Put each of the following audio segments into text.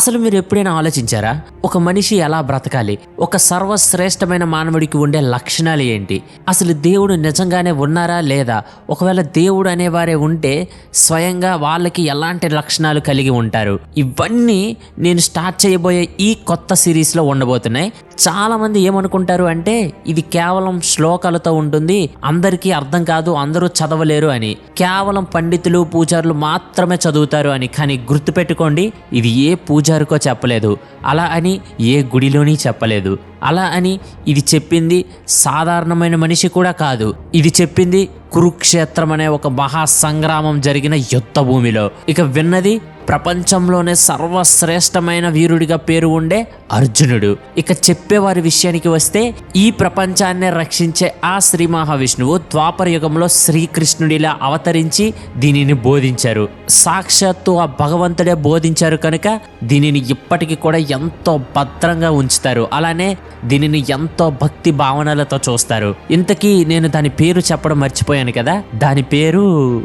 అసలు మీరు ఎప్పుడైనా ఆలోచించారా? ఒక మనిషి ఎలా బ్రతకాలి? ఒక సర్వశ్రేష్టమైన మానవుడికి ఉండే లక్షణాలు ఏంటి? అసలు దేవుడు నిజంగానే ఉన్నారా లేదా? ఒకవేళ దేవుడు అనేవారే ఉంటే స్వయంగా వాళ్ళకి ఎలాంటి లక్షణాలు కలిగి ఉంటారు? ఇవన్నీ నేను స్టార్ట్ చేయబోయే ఈ కొత్త సిరీస్లో ఉండబోతున్నాయి. చాలామంది ఏమనుకుంటారు అంటే ఇది కేవలం శ్లోకాలతో ఉంటుంది అందరికీ అర్థం కాదు అందరూ చదవలేరు అని. కేవలం పండితులు పూజారులు మాత్రమే చదువుతారు అని. కానీ గుర్తుపెట్టుకోండి ఇది ఏ పూజారికో చెప్పలేదు. అలా అని ఏ గుడిలోని చెప్పలేదు. అలా అని ఇది చెప్పింది సాధారణమైన మనిషి కూడా కాదు. ఇది చెప్పింది కురుక్షేత్రం అనే ఒక మహా సంగ్రామం జరిగిన యుద్ధ భూమిలో. ఇక విన్నది ప్రపంచంలోనే సర్వశ్రేష్టమైన వీరుడిగా పేరు ఉండే అర్జునుడు. ఇక చెప్పేవారి విషయానికి వస్తే ఈ ప్రపంచాన్ని రక్షించే ఆ శ్రీ మహావిష్ణువు ద్వాపర యుగంలో శ్రీకృష్ణుడిలా అవతరించి దీనిని బోధించారు. సాక్షాత్తు ఆ భగవంతుడే బోధించారు కనుక దీనిని ఇప్పటికీ కూడా ఎంతో భద్రంగా ఉంచుతారు. అలానే దీనిని ఎంతో భక్తి భావనలతో చూస్తారు. ఇంతకీ నేను దాని పేరు చెప్పడం మర్చిపోయాను కదా? దాని పేరు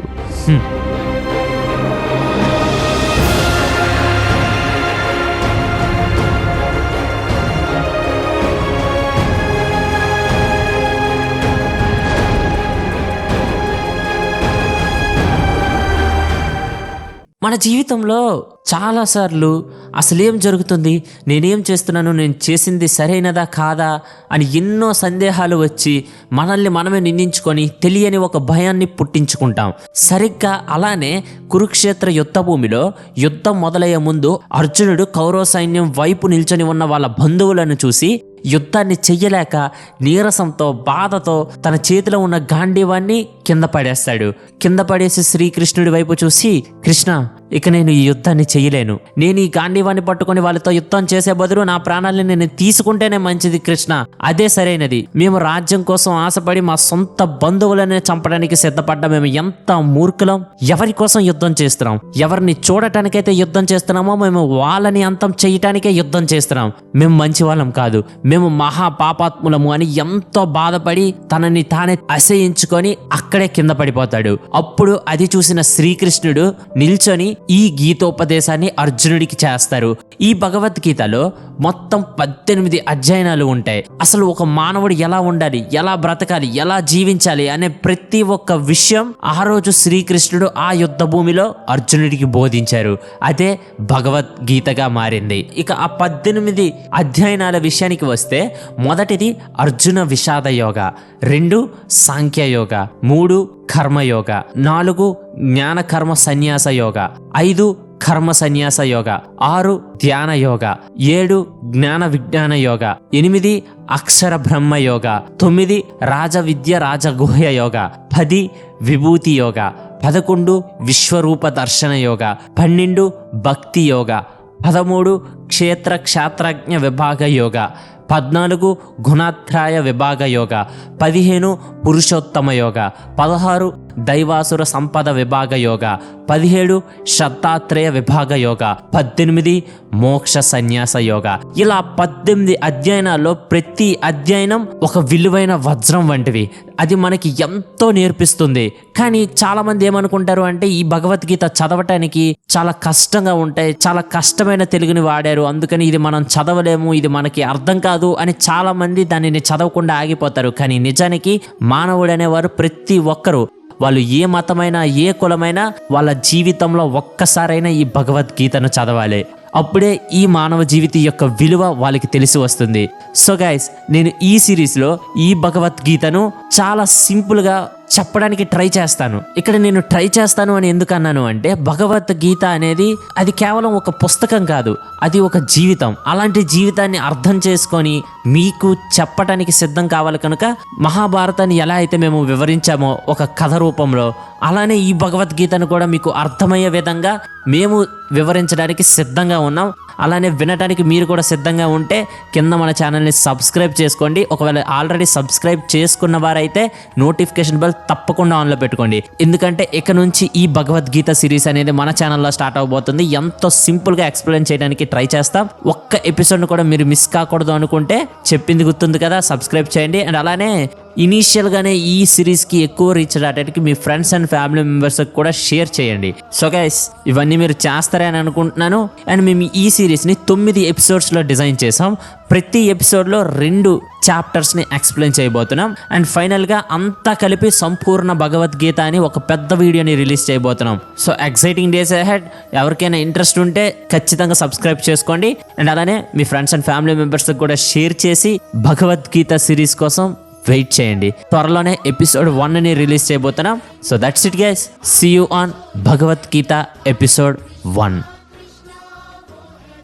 మన జీవితంలో చాలాసార్లు అసలేం జరుగుతుంది? నేనేం చేస్తున్నాను? నేను చేసింది సరైనదా కాదా? అని ఎన్నో సందేహాలు వచ్చి మనల్ని మనమే నిందించుకొని తెలియని ఒక భయాన్ని పుట్టించుకుంటాం. సరిగ్గా అలానే కురుక్షేత్ర యుద్ధ భూమిలో యుద్ధం మొదలయ్యే ముందు అర్జునుడు కౌరవ సైన్యం వైపు నిల్చొని ఉన్న వాళ్ళ బంధువులను చూసి యుద్ధాన్ని చెయ్యలేక నీరసంతో బాధతో తన చేతిలో ఉన్న గాంధీవాన్ని కింద పడేస్తాడు. కింద పడేసి శ్రీకృష్ణుడి వైపు చూసి కృష్ణ ఇక నేను ఈ యుద్ధాన్ని చేయలేను. నేను ఈ గాంధీవాన్ని పట్టుకొని వాళ్ళతో యుద్ధం చేసే బదులు నా ప్రాణాలని నేను తీసుకుంటేనే మంచిది కృష్ణ. అదే సరైనది. మేము రాజ్యం కోసం ఆశపడి మా సొంత బంధువులనే చంపడానికి సిద్ధపడ్డ మేము ఎంత మూర్ఖులం? ఎవరి కోసం యుద్ధం చేస్తున్నాం? ఎవరిని చూడటానికైతే యుద్ధం చేస్తున్నామో మేము వాళ్ళని అంతం చేయటానికే యుద్ధం చేస్తున్నాం. మేము మంచి వాళ్ళం కాదు. మేము మహా పాపాత్ములము అని ఎంతో బాధపడి తనని తానే అసహించుకొని అక్కడే కింద పడిపోతాడు. అప్పుడు అది చూసిన శ్రీకృష్ణుడు నిల్చొని ఈ గీతోపదేశాన్ని అర్జునుడికి చేస్తారు. ఈ భగవద్గీతలో మొత్తం పద్దెనిమిది అధ్యయనాలు ఉంటాయి. అసలు ఒక మానవుడు ఎలా ఉండాలి? ఎలా బ్రతకాలి? ఎలా జీవించాలి? అనే ప్రతి ఒక్క విషయం ఆ రోజు శ్రీకృష్ణుడు ఆ యుద్ధ భూమిలో అర్జునుడికి బోధించారు. అదే భగవద్గీతగా మారింది. ఇక ఆ పద్దెనిమిది అధ్యయనాల విషయానికి వస్తే మొదటిది అర్జున విషాద యోగ. రెండు సాంఖ్య యోగ. మూడు కర్మయోగ నాలుగు జ్ఞాన కర్మ సన్యాస యోగ. ఐదు కర్మ సన్యాస యోగ. ఆరు ధ్యాన యోగ. ఏడు జ్ఞాన విజ్ఞాన యోగ. ఎనిమిది అక్షర బ్రహ్మ యోగ. తొమ్మిది రాజ విద్య రాజగుహ్య యోగ. పది విభూతి యోగ. పదకొండు విశ్వరూప దర్శన యోగ. పన్నెండు భక్తి యోగ. పదమూడు క్షేత్ర క్షాత్రజ్ఞ విభాగ యోగ. పద్నాలుగు గుణాత్రాయ విభాగ యోగ పదిహేను పురుషోత్తమ యోగ పదహారు దైవాసుర సంపద విభాగ యోగ పదిహేడు శతాత్రేయ విభాగ యోగ పద్దెనిమిది మోక్ష సన్యాస యోగ. ఇలా పద్దెనిమిది అధ్యయనాల్లో ప్రతి అధ్యయనం ఒక విలువైన వజ్రం వంటివి అది మనకి ఎంతో నేర్పిస్తుంది. కానీ చాలా మంది ఏమనుకుంటారు అంటే ఈ భగవద్గీత చదవటానికి చాలా కష్టంగా ఉంటాయి చాలా కష్టమైన తెలుగుని వాడారు. అందుకని ఇది మనం చదవలేము ఇది మనకి అర్థం కాదు అని చాలా మంది దానిని చదవకుండా ఆగిపోతారు. కానీ నిజానికి మానవుడు అనేవారు ప్రతి ఒక్కరూ వాళ్ళు ఏ మతమైనా ఏ కులమైనా వాళ్ళ జీవితంలో ఒక్కసారైనా ఈ భగవద్గీతను చదవాలి. అప్పుడే ఈ మానవ జీవితం యొక్క విలువ వాళ్ళకి తెలిసి వస్తుంది. సో గైస్ నేను ఈ సిరీస్లో ఈ భగవద్గీతను చాలా సింపుల్గా చెప్పడానికి ట్రై చేస్తాను. ఇక్కడ నేను ట్రై చేస్తాను అని ఎందుకు అన్నాను అంటే భగవద్గీత అనేది అది కేవలం ఒక పుస్తకం కాదు అది ఒక జీవితం. అలాంటి జీవితాన్ని అర్థం చేసుకొని మీకు చెప్పటానికి సిద్ధం కావాలి కనుక మహాభారతాన్ని ఎలా అయితే మేము వివరించామో ఒక కథ రూపంలో అలానే ఈ భగవద్గీతను కూడా మీకు అర్థమయ్యే విధంగా మేము వివరించడానికి సిద్ధంగా ఉన్నాం. అలానే వినడానికి మీరు కూడా సిద్ధంగా ఉంటే కింద మన ఛానల్ని సబ్స్క్రైబ్ చేసుకోండి. ఒకవేళ ఆల్రెడీ సబ్స్క్రైబ్ చేసుకున్న వారైతే నోటిఫికేషన్ బెల్ తప్పకుండా ఆన్లో పెట్టుకోండి. ఎందుకంటే ఇక నుంచి ఈ భగవద్గీత సిరీస్ అనేది మన ఛానల్లో స్టార్ట్ అవబోతుంది. ఎంతో సింపుల్గా ఎక్స్ప్లెయిన్ చేయడానికి ట్రై చేస్తాం. ఒక్క ఎపిసోడ్ కూడా మీరు మిస్ కాకూడదు అనుకుంటే చెప్పింది గుర్తుంది కదా సబ్స్క్రైబ్ చేయండి. అండ్ అలానే ఇనీషియల్గానే ఈ సిరీస్కి ఎక్కువ రీచ్ రావడానికి మీ ఫ్రెండ్స్ అండ్ ఫ్యామిలీ మెంబర్స్కి కూడా షేర్ చేయండి. సో గైస్ ఇవన్నీ మీరు చేస్తారని అనుకుంటున్నాను. అండ్ మేము ఈ సిరీస్ని తొమ్మిది ఎపిసోడ్స్లో డిజైన్ చేసాం. ప్రతి ఎపిసోడ్లో రెండు చాప్టర్స్ని ఎక్స్ప్లెయిన్ చేయబోతున్నాం. అండ్ ఫైనల్గా అంతా కలిపి సంపూర్ణ భగవద్గీత అని ఒక పెద్ద వీడియోని రిలీజ్ చేయబోతున్నాం. సో ఎక్సైటింగ్ డేస్ అహెడ్ ఎవరికైనా ఇంట్రెస్ట్ ఉంటే ఖచ్చితంగా సబ్స్క్రైబ్ చేసుకోండి. అండ్ అలానే మీ ఫ్రెండ్స్ అండ్ ఫ్యామిలీ మెంబర్స్కి కూడా షేర్ చేసి భగవద్గీత సిరీస్ కోసం వెయిట్ చేయండి. త్వరలోనే ఎపిసోడ్ వన్ని రిలీజ్ చేయబోతున్నాం. So that's it guys see you on Bhagavad Gita episode one